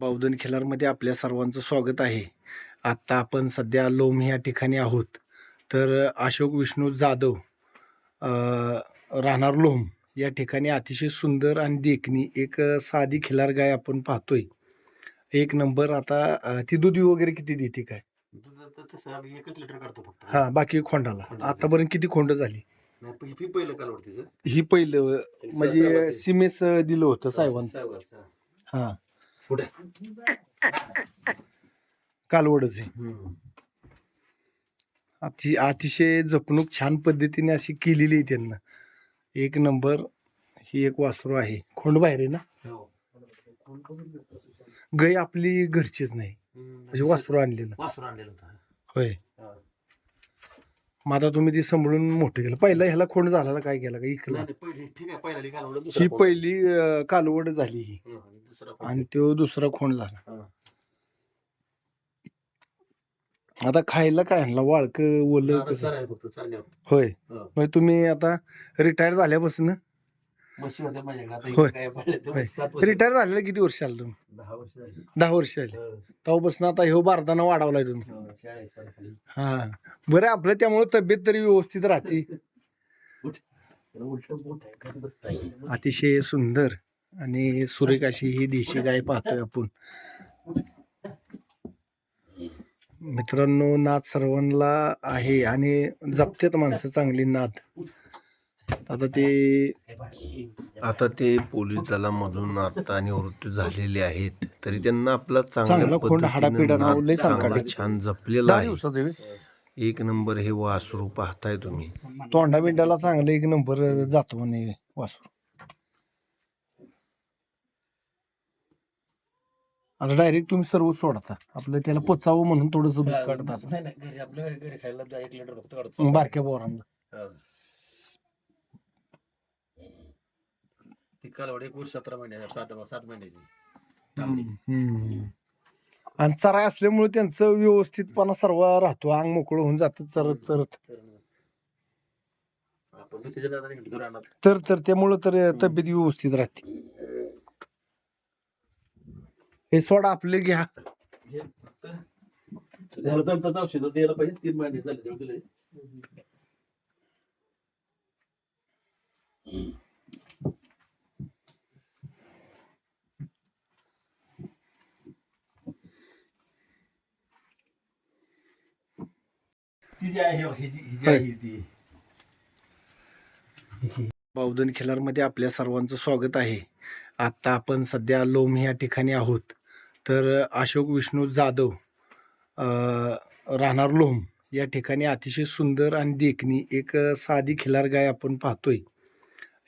बावधन खिलारमध्ये आपल्या सर्वांचं स्वागत आहे. आत्ता आपण सध्या लोम या ठिकाणी आहोत. तर अशोक विष्णू जाधव राहणार लोम या ठिकाणी अतिशय सुंदर आणि देखणी एक साधी खिलार गाय आपण पाहतोय. एक नंबर आता ती दूध वगैरे किती देते काय? एकच लिटर काढतो फक्त. हा बाकी खोंडाला. आतापर्यंत किती खोंड झाली? ही पहिलं ही म्हणजे. सिमेस दिलं होतं साहेबाचं. हा. पुढे. कालवडच आहे. अति अतिशय जपणूक छान पद्धतीने अशी केलेली आहे त्यांना. एक नंबर ही एक वासरू आहे. खोंड बाहेर आहे ना? हो. गाय आपली घरचीच नाही. म्हणजे वासरू आणलेलं वासरू आणलेलं होतं. होय. मग आता तुम्ही ती सांभाळून मोठं केलं. पहिला ह्याला खोंड झाला काय केला? का इकला? नाही, नाही, पहिली ठीक आहे पहिला कालवड ही पहिली अं, कालवड झाली ही? आणि तो दुसरा खोंड झाला. आता खायला काय आणला? वाळक ओलं होय. मग तुम्ही आता रिटायर झाल्यापासून? होय. रिटायर झालेला किती वर्ष आलं तुम्ही? दहा वर्ष आले हो. तेव्हापासून आता ह्यो बारदाना वाढवलाय तुम्ही. हो. हा. बरं आपलं त्यामुळे तब्येत तरी व्यवस्थित राहते. अतिशय सुंदर. आणि सुरेख अशी ही देशी गाय पाहतोय आपण मित्रांनो नाद सर्वांना आहे आणि जपतात माणसं चांगली नाद आता ते. आता ते पोलीस दलामधून आता निवृत्त झालेले आहेत तरी त्यांना आपला चांगला. छान जपलेला आहे. एक नंबर हे वासरू पाहताय तुम्ही तोंडा बिंडाला चांगलं एक नंबर जातो म्हणे वासरू आता डायरेक्ट तुम्ही सर्व सोडता. आपलं त्याला पोचावं म्हणून थोडस दूध काढत असं नाही नाही घरी आपल्या घरी खायला दा- एक लिटर फक्त काढतो. बारक्या बोरांना हो. ती कालवड एक वर्ष सतरा महिने सात सात महिन्याची. चांगली. हम्म. आणि चराय असल्यामुळे त्यांचं व्यवस्थितपणा सर्व राहतो. अंग मोकळं होऊन जातं चरत चरत. तर आपण मी त्याच्या दादाने घेतो राहणार तर तर त्यामुळं तर तब्येत व्यवस्थित राहते. हे सोडा आपले घ्या. हे फक्त त्याला दंताचं औषध द्यायला पाहिजे तीन महिने झाले तेव्हा दिले ती जी आहे ही जी ही जी आहे ती. बावधन खिलारमध्ये आपल्या सर्वांचं स्वागत आहे. आत्ता आपण सध्या लोम या ठिकाणी आहोत. तर अशोक विष्णू जाधव राहणार लोम या ठिकाणी अतिशय सुंदर आणि देखणी एक साधी खिलार गाय आपण पाहतोय.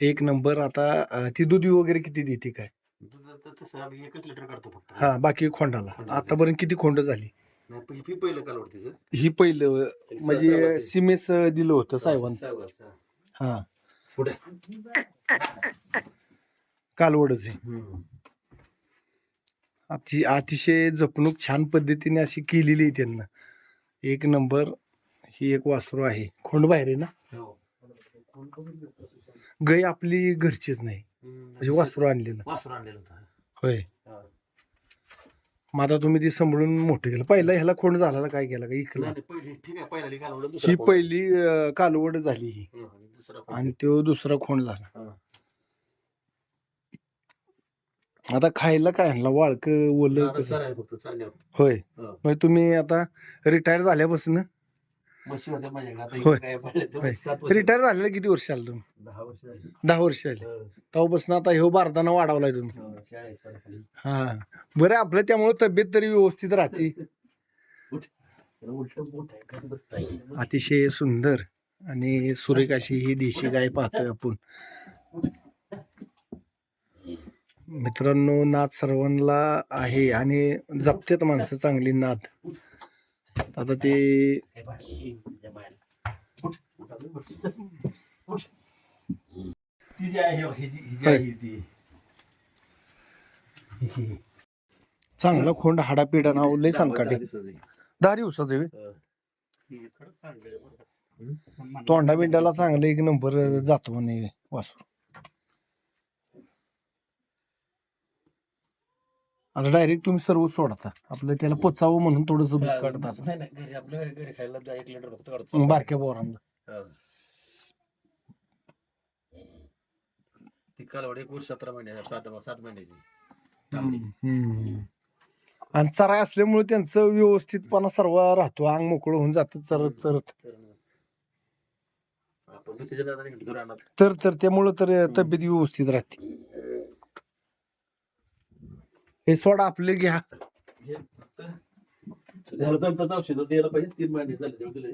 एक नंबर आता ती दूध वगैरे किती देते काय? एकच लिटर काढतो फक्त. हा बाकी खोंडाला. आतापर्यंत किती खोंड झाली? ही पहिलं ही म्हणजे. सिमेस दिलं होतं साहेबांचं. हा. पुढे. कालवडच आहे. अति अतिशय जपणूक छान पद्धतीने अशी केलेली आहे त्यांना. एक नंबर ही एक वासरू आहे. खोंड बाहेर आहे ना? हो. गाय आपली घरचीच नाही. म्हणजे वासरू आणलेलं. वासरू आणलेलं होतं. होय. मग आता तुम्ही ती सांभाळून मोठं केलं. पहिला ह्याला खोंड झाला काय केला का? इकला. ही पहिली कालवड झाली ही? आणि तो दुसरा खोंड झाला हा. आता खायला काय आणला वाळक ओलं फक्त होय हो. मग तुम्ही आता रिटायर झाल्यापासून म्हशी होत्या माझ्याकडे आता होय. इथे काय पाहिलं तर होय. सात वर्ष रिटायर झालेला किती वर्ष आलं तुम्ही दहा वर्ष झाली दहा वर्ष आले हो. तेव्हापासून आता ह्यो बारदाना वाढवलाय तुम्ही हो, शाळेत पण खाली. हा बरं आपलं त्यामुळे तब्येत तरी व्यवस्थित राहते उठ. त्याला उलटं बोट आहे, खाली बसता येईल. अतिशय सुंदर आणि सुरेख अशी ही देशी गाय पाहतोय आपण मित्रांनो नाद सर्वांना आहे आणि जपतात माणसं चांगली नाद आता ते चांगला खोंड हाडापिडा नाव लय सांगकाटे दहा दिवसाचं दिवसात चांगलं तोंडा बिंडाला चांगलं एक नंबर जातो म्हणे वासरू. आता डायरेक्ट तुम्ही सर्व सोडता आपलं त्याला पोचावं म्हणून थोडंसं दूध काढत असं. नाही नाही घरी आपल्या घरी खायला दहा एक लिटर फक्त काढतो. बारक्या बोरांना हा. ती कालवड एक वर्ष सतरा महिने सात सात महिन्याची. चांगली. हम्म. आणि चराय असल्यामुळे त्यांचं व्यवस्थितपणा सर्व राहतो. अंग मोकळं होऊन जातं चरत चरत. तर आपण तर तर त्यामुळं तर तब्येत व्यवस्थित राहते. हे सोडा आपले घ्या. हे फक्त त्याला औषध द्यायला पाहिजे तीन महिने झाले तेव्हा दिले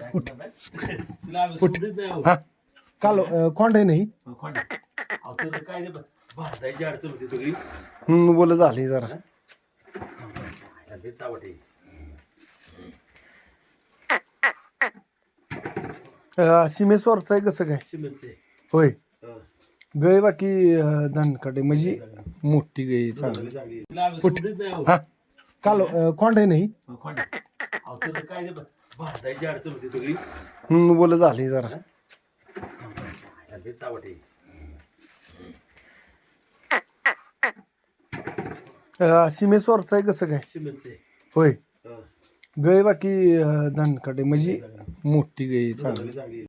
तिला आम्ही समजत नाही अहो. हा. काल कोंड नाही. काय ते भांडायची अडचण होती सगळी. हम्म, बोल झाली जरा. चावट. अं, सीमेश्वरचं आहे कसं काय. होय. हो. गय बाकी धनकडे म्हणजे मोठी गई चांगली. नाही अहो. हा. काल कोंड आहे नाही? अहो, खोंड. अहो, त्याचं काय ते भांडायची अडचण होती सगळी. हम्म, बोल झाली जरा. चावट आहे. अं, सीमेश्वरचं आहे कसं काय सिमेंटचे. होय हो. गय बाकी धनकडे म्हणजे मोठी गई चांगली चांगली.